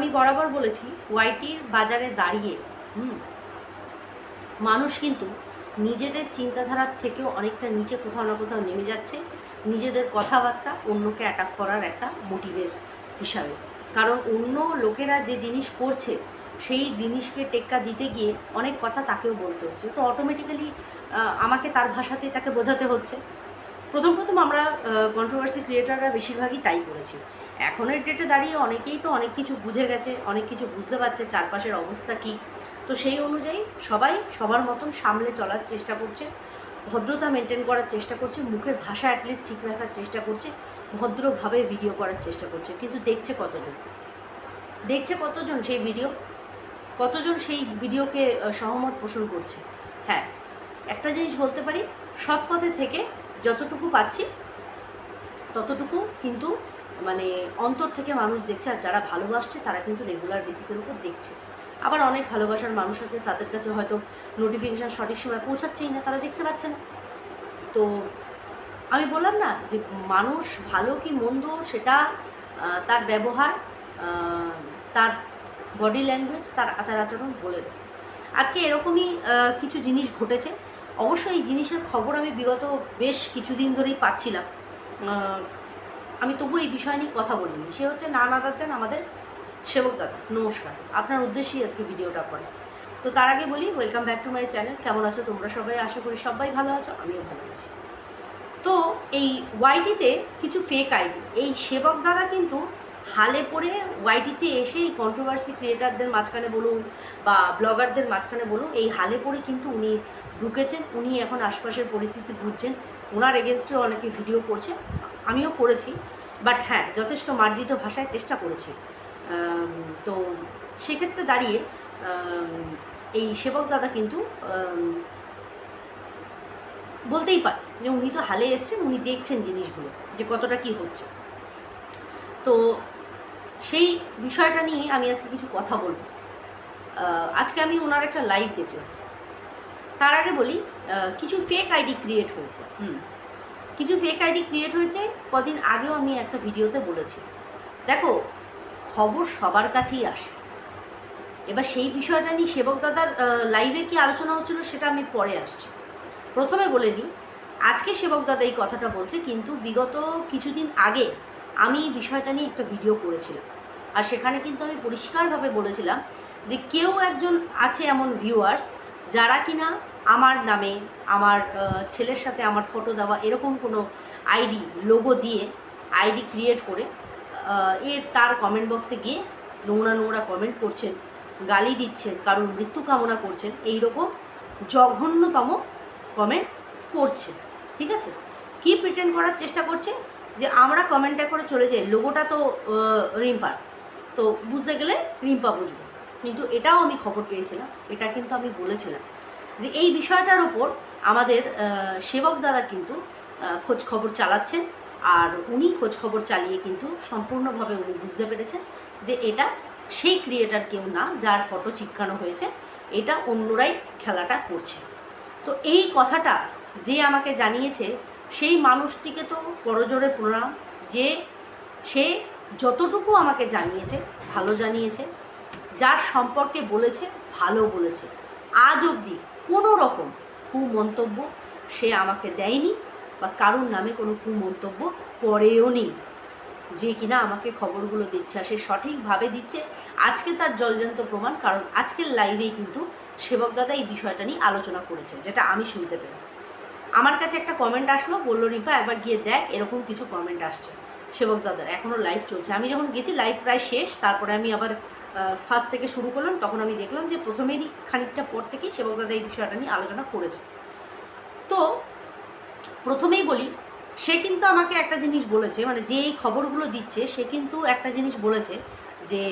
আমি বরাবর বলেছি, ওয়াইটির বাজারে দাঁড়িয়ে, হুম, মানুষ কিন্তু নিজেদের চিন্তাধারার থেকেও অনেকটা নিচে কোথাও না কোথাও নেমে যাচ্ছে। নিজেদের কথাবার্তা অন্যকে অ্যাটাক করার একটা মোটিভের হিসাবে। কারণ অন্য লোকেরা যে জিনিস করছে, সেই জিনিসকে টেক্কা দিতে গিয়ে অনেক কথা তাকেও বলতে হচ্ছে। তো অটোমেটিক্যালি আমাকে তার ভাষাতেই তাকে বোঝাতে হচ্ছে। প্রথম প্রথম আমরা কন্ট্রোভার্সি ক্রিয়েটাররা বেশিরভাগই তাই করেছি। এখনের ডেটে দাঁড়িয়ে অনেকেই তো অনেক কিছু বুঝে গেছে, অনেক কিছু বুঝতে পারছে চারপাশের অবস্থা কী। তো সেই অনুযায়ী সবাই সবার মতন সামলে চলার চেষ্টা করছে, ভদ্রতা মেনটেন করার চেষ্টা করছে, মুখের ভাষা অ্যাটলিস্ট ঠিক রাখার চেষ্টা করছে, ভদ্রভাবে ভিডিও করার চেষ্টা করছে। কিন্তু দেখছে কতজন? দেখছে কতজন সেই ভিডিও কতজন সেই ভিডিওকে সহমত পোষণ করছে? হ্যাঁ একটা জিনিস বলতে পারি সৎ পথে থেকে যতটুকু পাচ্ছি ততটুকু কিন্তু মানে অন্তর থেকে মানুষ দেখছে আর যারা ভালোবাসছে তারা কিন্তু রেগুলার বেসিকের উপর দেখছে। আবার অনেক ভালোবাসার মানুষ আছে, তাদের কাছে হয়তো নোটিফিকেশান সঠিক সময় পৌঁছাচ্ছেই না, তারা দেখতে পাচ্ছে না। তো আমি বললাম না যে মানুষ ভালো কি মন্দ সেটা তার ব্যবহার তার বডি ল্যাঙ্গুয়েজ তার আচার আচরণ বলে দেয়। আজকে এরকমই কিছু জিনিস ঘটেছে। অবশ্যই এই জিনিসের খবর আমি বিগত বেশ কিছুদিন ধরেই পাচ্ছিলাম। আমি তবু এই বিষয় নিয়ে কথা বলিনি। সে হচ্ছে না না দেন আমাদের সেবক দাদা। নমস্কার। আপনার উদ্দেশ্যেই আজকে ভিডিওটা করা। তো তার আগে বলি welcome back to my channel কেমন আছো তোমরা সবাই? আশা করি সবাই ভালো আছো, আমিও ভালো আছি। তো এই ওয়াইটিতে কিছু ফেক আইডি এই সেবক দাদা কিন্তু হালে পড়ে ওয়াইটিতে এসে এই কন্ট্রোভার্সি ক্রিয়েটারদের মাঝখানে বলুন বা ব্লগারদের মাঝখানে বলুন, এই হালে পড়ে কিন্তু উনি ঢুকেছেন, উনি এখন আশপাশের পরিস্থিতি বুঝছেন। ওনার এগেনস্টেও অনেকে ভিডিও করছে আমিও করেছি। বাট হ্যাঁ যথেষ্ট মার্জিত ভাষায় চেষ্টা করেছি। তো সেক্ষেত্রে দাঁড়িয়ে এই সেবক দাদা কিন্তু বলতেই পারে যে উনি তো হালে এসছেন, উনি দেখছেন জিনিসগুলো, যে কতটা কি হচ্ছে। তো সেই বিষয়টা নিয়ে আমি আজকে কিছু কথা বলব। আজকে আমি ওনার একটা লাইভ দেখলাম। তার আগে বলি কিছু ফেক আইডি ক্রিয়েট হয়েছে। হুম। কিছু ফেক আইডি ক্রিয়েট হয়েছে, কদিন আগেও আমি একটা ভিডিওতে বলেছি। দেখো, খবর সবার কাছেই আসে। এবার সেই বিষয়টা নিয়ে সেবক দাদার লাইভে কি আলোচনা হচ্ছিল সেটা আমি পরে আসছি। প্রথমে বলে নিই, আজকে সেবক দাদা এই কথাটা বলছে, কিন্তু বিগত কিছুদিন আগে আমি এই বিষয়টা নিয়ে একটা ভিডিও করেছিলাম। আর সেখানে কিন্তু আমি পরিষ্কারভাবে বলেছিলাম যে কেউ একজন আছে এমন ভিউয়ার্স যারা কিনা আমার নামে, আমার ছেলের সাথে আমার ফটো দেওয়া এরকম কোনো আইডি লোগো দিয়ে আইডি ক্রিয়েট করে এ তার কমেন্ট বক্সে গিয়ে নোংরা নোংরা কমেন্ট করছেন, গালি দিচ্ছেন, কারোর মৃত্যু কামনা করছেন এই রকম জঘন্যতম কমেন্ট করছে ঠিক আছে? কি প্রিটেন্ড করার চেষ্টা করছে? যে আমরা কমেন্টটা করে চলে যাই লোগোটা তো রিম্পার, তো বুঝতে গেলে রিম্পা বুঝব। কিন্তু এটাও আমি খবর পেয়েছিলাম, এটা কিন্তু আমি বলেছিলাম যে এই বিষয়টার ওপর আমাদের সেবক দাদা কিন্তু খোঁজ খবর চালাচ্ছেন আর উনি খোঁজ খবর চালিয়ে কিন্তু সম্পূর্ণভাবে উনি বুঝতে পেরেছেন যে এটা সেই ক্রিয়েটার কেউ না যার ফটো চিপকানো হয়েছে, এটা অন্যরাই খেলাটা করছে। তো এই কথাটা যে আমাকে জানিয়েছে, সেই মানুষটিকে তো করজোরে প্রণাম, যে সে যতটুকু আমাকে জানিয়েছে, ভালো জানিয়েছে যার সম্পর্কে বলেছে, ভালো বলেছে। আজ অবধি কোনো রকম কুমন্তব্য সে আমাকে দেয়নি বা কারোর নামে কোনো কুমন্তব্য করেও নি যে কিনা আমাকে খবরগুলো দিচ্ছে আর সে সঠিকভাবে দিচ্ছে, আজকে তার জলজান্ত প্রমাণ, কারণ আজকের লাইভেই কিন্তু সেবক দাদা এই বিষয়টা নিয়ে আলোচনা করেছে যেটা আমি শুনতে পেলাম। আমার কাছে একটা কমেন্ট আসলো, বলল রিপা একবার গিয়ে দেখ, এরকম কিছু কমেন্ট আসছে সেবক দাদার। এখনও লাইভ চলছে। আমি যখন গেছি লাইভ প্রায় শেষ, তারপরে আমি আবার ফার্স্ট থেকে শুরু করলাম, তখন আমি দেখলাম যে প্রথমেরই খানিকটা পর থেকেই সেবক দাদা এই বিষয়টা নিয়ে আলোচনা করেছে। তো প্রথমেই বলি, সে কিন্তু আমাকে একটা জিনিস বলেছে মানে যে এই খবরগুলো দিচ্ছে, সে কিন্তু একটা জিনিস বলেছে যে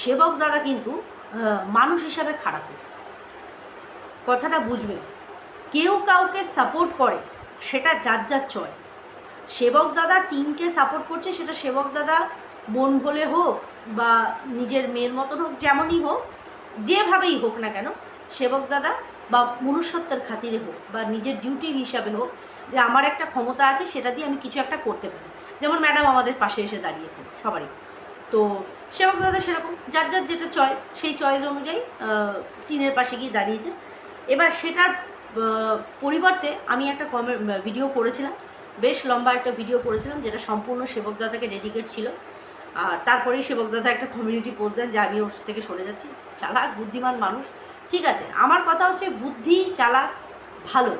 সেবক দাদা কিন্তু মানুষ হিসাবে খারাপ। কথাটা বুঝবে। কেউ কাউকে সাপোর্ট করে, সেটা যার যার চয়েস সেবক দাদা টিমকে সাপোর্ট করছে, সেটা সেবক দাদা বোন বলে হোক বা নিজের মেয়ের মতন হোক, যেমনই হোক, যেভাবেই হোক না কেন, সেবক দাদা বা মনুষ্যত্বের খাতিরে হোক বা নিজের ডিউটি হিসাবে হোক, যে আমার একটা ক্ষমতা আছে, সেটা দিয়ে আমি কিছু একটা করতে পারি। যেমন ম্যাডাম আমাদের পাশে এসে দাঁড়িয়েছেন সবারই। তো সেবক দাদা সেরকম, যার যার যেটা চয়েস সেই চয়েস অনুযায়ী টিনের পাশে গিয়ে দাঁড়িয়েছে এবার সেটার পরিবর্তে আমি একটা কমে ভিডিও করেছিলাম, বেশ লম্বা একটা ভিডিও করেছিলাম, যেটা সম্পূর্ণ সেবক দাদাকে ডেডিকেট ছিল। আর তারপরেই সেবক দাদা একটা কমিউনিটি পোস্ট দেন যে আমি ওর থেকে সরে যাচ্ছি। চালাক, বুদ্ধিমান মানুষ। ঠিক আছে, আমার কথা হচ্ছে বুদ্ধি, চালাক, ভালো।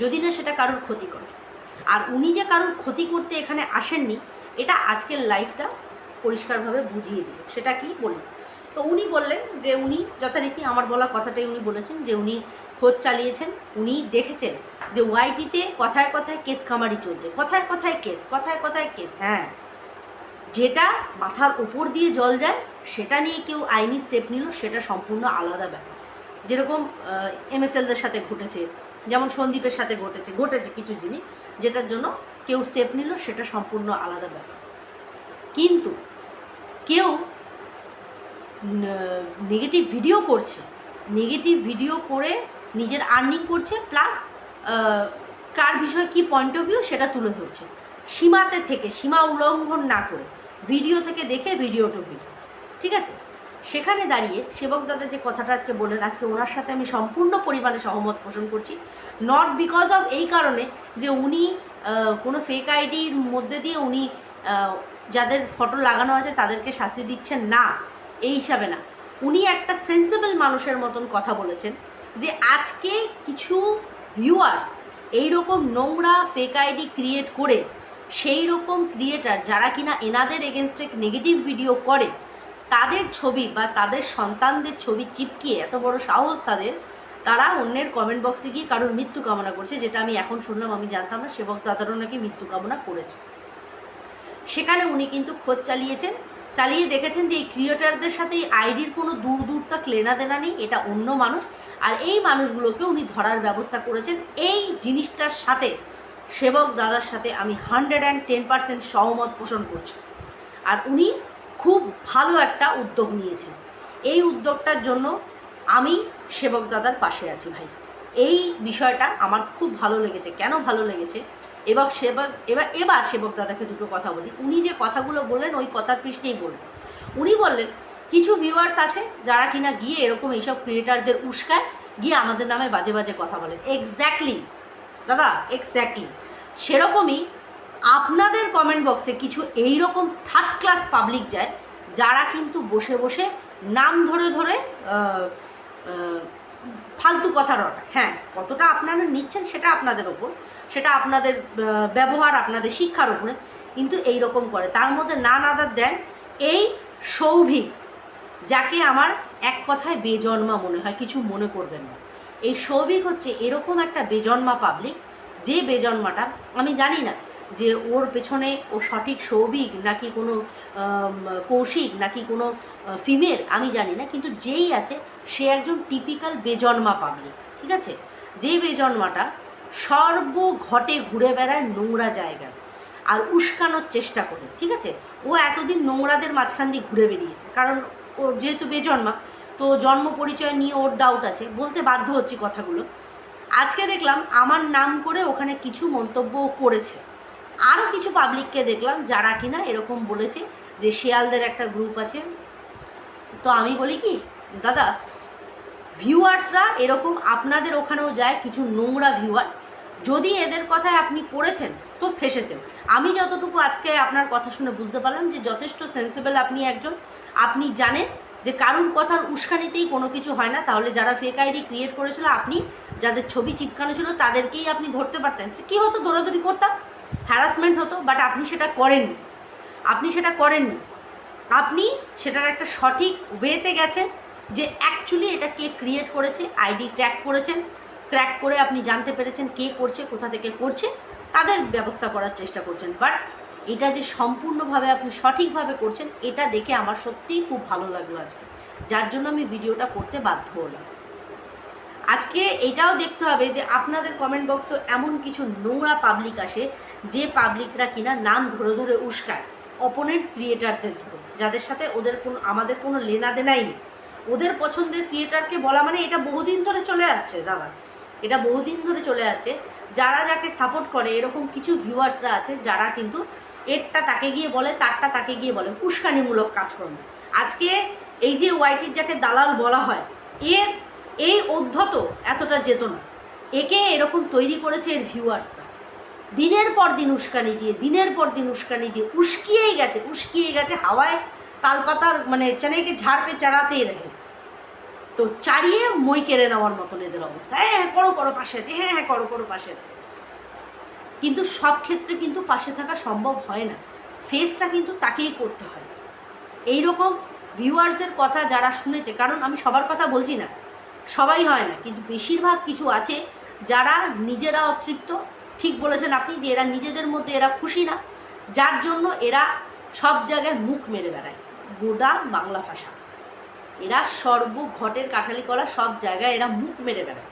যদি না সেটা কারোর ক্ষতি করে। আর উনি যে কারোর ক্ষতি করতে এখানে আসেননি, এটা আজকের লাইফটা পরিষ্কারভাবে বুঝিয়ে দিল। সেটা কি বলি? তো উনি বললেন যে উনি যথারীতি আমার বলা কথাটাই উনি বলেছেন যে উনি খোঁজ চালিয়েছেন, উনি দেখেছেন যে ওয়াইটিতে কথায় কথায় কেস কামারি চলছে। কথায় কথায় কেস কথায় কথায় কেস হ্যাঁ। যেটা মাথার উপর দিয়ে জল যায়, সেটা নিয়ে কেউ আইনি স্টেপ নিল, সেটা সম্পূর্ণ আলাদা ব্যাপার। যেরকম এমএসএলদের সাথে ঘটেছে, যেমন সন্দীপের সাথে ঘটেছে ঘটেছে কিছু জিনিস, যেটার জন্য কেউ স্টেপ নিল, সেটা সম্পূর্ণ আলাদা ব্যাপার। কিন্তু কেউ নেগেটিভ ভিডিও করছে নেগেটিভ ভিডিও করে নিজের আর্নিং করছে প্লাস কার বিষয়ে কী পয়েন্ট অফ ভিউ সেটা তুলে ধরছে। সীমাতে থেকে, সীমা উল্লঙ্ঘন না করে। ভিডিও থেকে দেখে ভিডিও টু ভিডিও ঠিক আছে? সেখানে দাঁড়িয়ে সেবক দাদা যে কথাটা আজকে বললেন, আজকে ওনার সাথে আমি সম্পূর্ণ পরিমাণে সহমত পোষণ করছি। নট বিকজ অফ এই কারণে যে উনি কোনো ফেক আইডির মধ্যে দিয়ে উনি যাদের ফটো লাগানো আছে তাদেরকে শাস্তি দিচ্ছেন না, এই হিসাবে না। উনি একটা সেন্সিবল মানুষের মতন কথা বলেছেন যে আজকে কিছু ভিউয়ার্স এইরকম নোংরা ফেক আইডি ক্রিয়েট করে সেই রকম ক্রিয়েটার যারা কিনা এনাদের এগেনস্টে নেগেটিভ ভিডিও করে, তাদের ছবি বা তাদের সন্তানদের ছবি চিপকিয়ে এত বড় সাহস তাদের, তারা অন্যের কমেন্ট বক্সে গিয়ে কারোর মৃত্যু কামনা করছে, যেটা আমি এখন শুনলাম, আমি জানতাম না, সেবক দাদারও নাকি মৃত্যু কামনা করেছে। সেখানে উনি কিন্তু খোঁজ চালিয়েছেন, চালিয়ে দেখেছেন যে এই ক্রিয়েটারদের সাথে এই আইডির কোনো দূর দূর তক লেনা দেনা নেই, এটা অন্য মানুষ, আর এই মানুষগুলোকে উনি ধরার ব্যবস্থা করেছেন। এই জিনিসটার সাথে সেবক দাদার সাথে আমি হান্ড্রেড অ্যান্ড টেন পার্সেন্ট সহমত পোষণ করছি। আর উনি খুব ভালো একটা উদ্যোগ নিয়েছেন। এই উদ্যোগটার জন্য আমি সেবক দাদার পাশে আছি ভাই। এই বিষয়টা আমার খুব ভালো লেগেছে। কেন ভালো লেগেছে? এবার সেবার এবার এবার সেবক দাদাকে দুটো কথা বলি। উনি যে কথাগুলো বললেন, ওই কথার পৃষ্ঠেই বলবেন উনি বললেন, কিছু ভিউয়ার্স আছে যারা কিনা গিয়ে এরকম এইসব ক্রিয়েটারদের উস্কায় গিয়ে আমাদের নামে বাজে বাজে কথা বলেন। এক্স্যাক্টলি দাদা এক্স্যাক্টলি সেরকমই আপনাদের কমেন্ট বক্সে কিছু এই রকম থার্ড ক্লাস পাবলিক যায়, যারা কিন্তু বসে বসে নাম ধরে ধরে ফালতু কথা রটায়। হ্যাঁ কতটা আপনারা নিচ্ছেন সেটা আপনাদের ওপর, সেটা আপনাদের ব্যবহার, আপনাদের শিক্ষার ওপরে, কিন্তু এই রকম করে। তার মধ্যে নান আদার দেন এই সৌভিক, যাকে আমার এক কথায় বেজন্মা মনে হয়, কিছু মনে করবেন না। এই সৌভিক হচ্ছে এরকম একটা বেজন্মা পাবলিক যে বেজন্মাটা আমি জানি না যে ওর পেছনে ও সঠিক সৌভিক নাকি কোনো কৌশিক নাকি কোনো ফিমেল আমি জানি না, কিন্তু যেই আছে সে একজন টিপিক্যাল বেজন্মা পাবলিক ঠিক আছে? যে বেজন্মাটা সর্বঘটে ঘুরে বেড়ায় নোংরা জায়গায় আর উস্কানোর চেষ্টা করে, ঠিক আছে? ও এতদিন নোংরাদের মাঝখান দিয়ে ঘুরে বেরিয়েছে কারণ ও যেহেতু বেজন্মা তো জন্ম পরিচয় নিয়ে ওর ডাউট আছে। বলতে বাধ্য হচ্ছি কথাগুলো। আজকে দেখলাম আমার নাম করে ওখানে কিছু মন্তব্য করেছে। আরও কিছু পাবলিককে দেখলাম যারা কিনা এরকম বলেছে যে শিয়ালদের একটা গ্রুপ আছে। তো আমি বলি কি, দাদা ভিউয়ার্সরা এরকম আপনাদের ওখানেও যায় কিছু নোংরা ভিউয়ার্স যদি এদের কথায় আপনি পড়েছেন, তো ফেসেছেন। আমি যতটুকু আজকে আপনার কথা শুনে বুঝতে পারলাম যে যথেষ্ট সেন্সিবল আপনি একজন। আপনি জানেন যে কারুর কথার উস্কানিতেই কোনো কিছু হয় না, তাহলে যারা ফেক আইডি ক্রিয়েট করেছিল, আপনি যাদের ছবি চিপকানো ছিল, তাদেরকেই আপনি ধরতে পারতেন। কী হতো? দৌড়াদৌড়ি করতাম। হ্যারাসমেন্ট হতো বাট আপনি সেটা করেননি। আপনি সেটা করেননি। আপনি সেটার একটা সঠিক ওয়েতে গেছেন যে অ্যাকচুয়ালি এটা কে ক্রিয়েট করেছে আইডি ট্র্যাক করেছেন ক্র্যাক করে আপনি জানতে পেরেছেন কে করছে, কোথা থেকে করছে, তাদের ব্যবস্থা করার চেষ্টা করছেন। বাট এটা যে সম্পূর্ণভাবে আপনি সঠিকভাবে করছেন, এটা দেখে আমার সত্যিই খুব ভালো লাগল আজকে। যার জন্য আমি ভিডিওটা করতে বাধ্য হলাম। আজকে এটাও দেখতে হবে যে আপনাদের কমেন্ট বক্সে এমন কিছু নোংরা পাবলিক আসে, যে পাবলিকরা কিনা নাম ধরে ধরে উস্কায়। অপোনেন্ট ক্রিয়েটারদের ধরে। যাদের সাথে ওদের কোনো, আমাদের কোনো লেনা দেনাই নেই। ওদের পছন্দের ক্রিয়েটারকে বলা মানে এটা বহুদিন ধরে চলে আসছে, দাদা। এটা বহুদিন ধরে চলে আসছে। যারা যাকে সাপোর্ট করে, এরকম কিছু ভিউয়ার্সরা আছে, যারা কিন্তু এরটা তাকে গিয়ে বলে, তারটা তাকে গিয়ে বলে। উস্কানিমূলক কাজকর্ম। আজকে এই যে ওয়াইটির যাকে দালাল বলা হয়, এর এই অধ্যত এতটা যেত না। একে এরকম তৈরি করেছে এর ভিউয়ার্সরা। দিনের পর দিন উস্কানি দিয়ে, দিনের পর দিন উস্কানি দিয়ে, উস্কিয়েই গেছে, উস্কিয়ে গেছে হাওয়ায় তালপাতার মানে চেনাইকে ঝাড়পে চাড়াতেই রাখে তো চারিয়ে মই কেড়ে নেওয়ার মতন এদের অবস্থা। হ্যাঁ হ্যাঁ করো করো, পাশে আছে। হ্যাঁ হ্যাঁ করো করো, পাশে আছে। কিন্তু সব ক্ষেত্রে কিন্তু পাশে থাকা সম্ভব হয় না। ফেসটা কিন্তু তাকেই করতে হয়। এই রকম ভিউয়ার্সদের কথা যারা শুনেছে, কারণ আমি সবার কথা বলছি না, সবাই হয় না, কিন্তু বেশিরভাগ কিছু আছে যারা নিজেরা অতৃপ্ত। ঠিক বলেছেন আপনি যে এরা নিজেদের মধ্যে এরা খুশি না, যার জন্য এরা সব জায়গায় মুখ মেরে বেড়ায়। গোদা বাংলা ভাষা। এরা সর্ব ঘটের কাঠালি কলা, সব জায়গায় এরা মুখ মেরে বেড়ায়।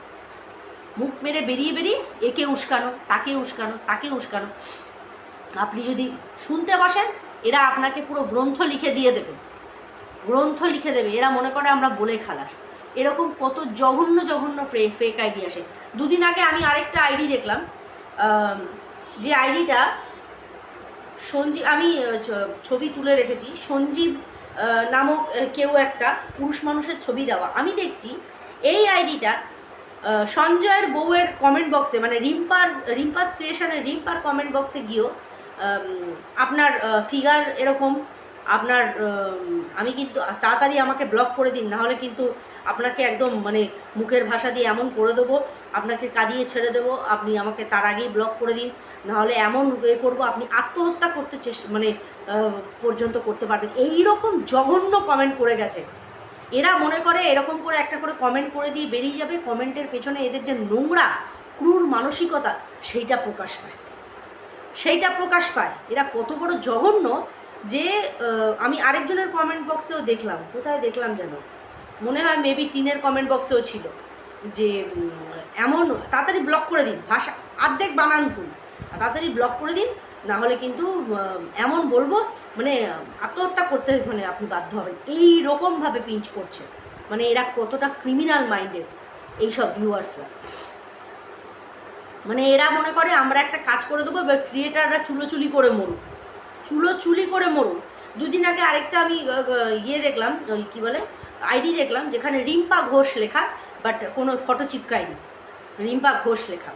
মুখ মেরে বেরিয়ে বেরিয়ে একে উস্কানো, তাকে উস্কানো তাকে উস্কানো। আপনি যদি শুনতে বসেন, এরা আপনাকে পুরো গ্রন্থ লিখে দিয়ে দেবে। গ্রন্থ লিখে দেবে। এরা মনে করে আমরা বলে খালাস। এরকম কত জঘন্য জঘন্য ফ্রে ফেক আইডি আসে। দুদিন আগে আমি আরেকটা আইডি দেখলাম। যে আইডিটা সঞ্জীব, আমি ছবি তুলে রেখেছি। সঞ্জীব নামক কেউ একটা পুরুষ মানুষের ছবি দেওয়া। আমি দেখছি, এই আইডিটা সঞ্জয়ের বউয়ের কমেন্ট বক্সে মানে রিম্পার, রিম্পাস ক্রিয়েশনের রিম্পার কমেন্ট বক্সে গিয়েও আপনার ফিগার এরকম, আপনার আমি কিন্তু তাড়াতাড়ি আমাকে ব্লক করে দিন, নাহলে কিন্তু আপনাকে একদম মানে মুখের ভাষা দিয়ে এমন করে দেবো, আপনাকে কাঁদিয়ে ছেড়ে দেবো, আপনি আমাকে তার আগেই ব্লক করে দিন, নাহলে এমন এ করব, আপনি আত্মহত্যা করতে চেষ্টা মানে পর্যন্ত করতে পারবেন। এই রকম জঘন্য কমেন্ট করে গেছে। এরা মনে করে এরকম করে একটা করে কমেন্ট করে দিয়ে বেরিয়ে যাবে। কমেন্টের পেছনে এদের যে নোংরা, ক্রূর মানসিকতা, সেইটা প্রকাশ পায়। সেইটা প্রকাশ পায়। এরা কত বড় জঘন্য যে আমি আরেকজনের কমেন্ট বক্সেও দেখলাম। কোথায় দেখলাম যেন? মনে হয় মেবি টিনের কমেন্ট বক্সেও ছিল। যে এমন, তাড়াতাড়ি ব্লক করে দিন। ভাষা, অর্ধেক বানান ভুল। তাড়াতাড়ি ব্লক করে দিন, না হলে কিন্তু এমন বলব আত্মহত্যা করতে মানে আপনি বাধ্য হবেন। এই রকমভাবে পিঞ্চ করছে। মানে এরা কতটা ক্রিমিনাল মাইন্ডেড এইসব ভিউয়ার্সরা মানে এরা মনে করে, আমরা একটা কাজ করে দেবো, এবার ক্রিয়েটাররা চুলোচুলি করে মরুক। চুলো চুলি করে মরুক। দুদিন আগে আরেকটা আমি ইয়ে দেখলাম, ওই কী বলে আইডি দেখলাম, যেখানে রিম্পা ঘোষ লেখা বাট কোনো ফটো চিপকায়নি। রিম্পা ঘোষ লেখা।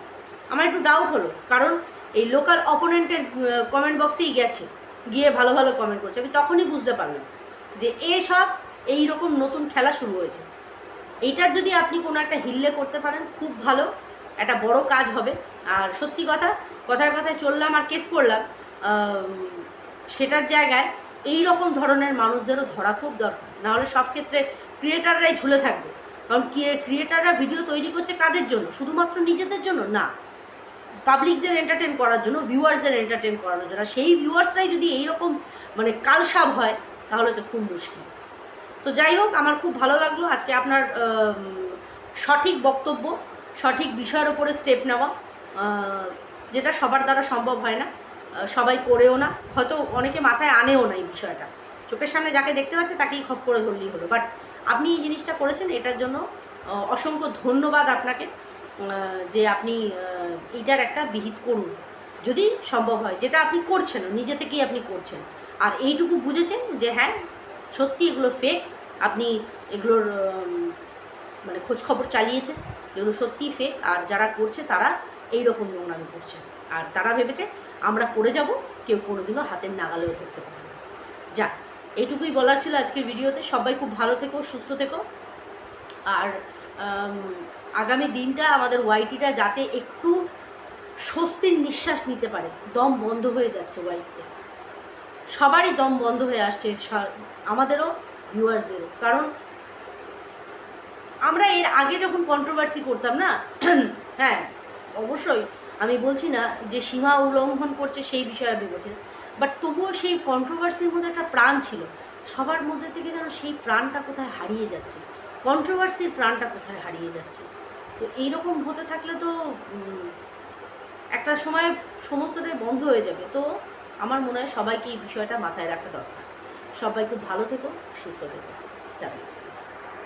আমার একটু ডাউট হলো, কারণ এই লোকাল অপোনেন্টের কমেন্ট বক্সেই গেছে। গিয়ে ভালো ভালো কমেন্ট করছে। আমি তখনই বুঝতে পারলাম যে এসব এই রকম নতুন খেলা শুরু হয়েছে। এইটার যদি আপনি কোনো একটা হিল্লে করতে পারেন, খুব ভালো, একটা বড় কাজ হবে। আর সত্যি কথা কথার কথায় চললাম আর কেস করলাম সেটার জায়গায় এই রকম ধরনের মানুষদেরও ধরা খুব দরকার। নাহলে সব ক্ষেত্রে ক্রিয়েটাররাই ঝুলে থাকবে। কারণ ক্রিয়েটাররা ভিডিও তৈরি করছে কাদের জন্য? শুধুমাত্র নিজেদের জন্য? না। পাবলিকদের এন্টারটেন করার জন্য ভিউয়ার্সদের এন্টারটেন করানোর জন্য। সেই ভিউয়ার্সরাই যদি এইরকম মানে কালসাব হয়, তাহলে তো খুব মুশকিল। তো যাই হোক, আমার খুব ভালো লাগল আজকে আপনার সঠিক বক্তব্য, সঠিক বিষয়ের ওপরে স্টেপ নেওয়া যেটা সবার দ্বারা সম্ভব হয় না সবাই করেও না, হয়তো অনেকে মাথায় আনেও না এই বিষয়টা। চোখের সামনে যাকে দেখতে পাচ্ছে, তাকেই খপ করে ধরলেই হলো। বাট আপনি এই জিনিসটা করেছেন, এটার জন্য অসংখ্য ধন্যবাদ আপনাকে। যে আপনি আহ, এইটার একটা বিহিত করুন। যদি সম্ভব হয় যেটা আপনি করছেন নিজে থেকেই আপনি করছেন। আর এইটুকু বুঝেছেন যে হ্যাঁ সত্যি এগুলো ফেক আপনি এগুলোর মানে খোঁজ খবর চালিয়েছেন এগুলো সত্যিই ফেক আর যারা করছে তারা এই রকম নোংরামি করছে। আর তারা ভেবেছে আমরা করে যাব কেউ কোনোদিনও হাতের নাগালেও করতে পারবে না। যাক এইটুকুই বলার ছিল আজকের ভিডিওতে। সবাই খুব ভালো থেকো সুস্থ থেকো। আর আগামী দিনটা আমাদের ওয়াইটিটা যাতে একটু স্বস্তির নিঃশ্বাস নিতে পারে। দম বন্ধ হয়ে যাচ্ছে ওয়াইটিতে। সবারই দম বন্ধ হয়ে আসছে আমাদেরও ভিউয়ার্সদেরও কারণ আমরা এর আগে যখন কন্ট্রোভার্সি করতাম না হ্যাঁ অবশ্যই আমি বলছি না যে সীমা উল্লঙ্ঘন করছে সেই বিষয়ে আমি বলছি বাট তবুও সেই কন্ট্রোভার্সির মধ্যে একটা প্রাণ ছিল। সবার মধ্যে থেকে যেন সেই প্রাণটা কোথায় হারিয়ে যাচ্ছে? কন্ট্রোভার্সির প্রাণটা কোথায় হারিয়ে যাচ্ছে? তো এইরকম হতে থাকলে তো একটা সময় সমস্তটাই বন্ধ হয়ে যাবে। তো আমার মনে হয় সবাইকে এই বিষয়টা মাথায় রাখা দরকার। সবাই খুব ভালো থেকো, সুস্থ থেকো। তাই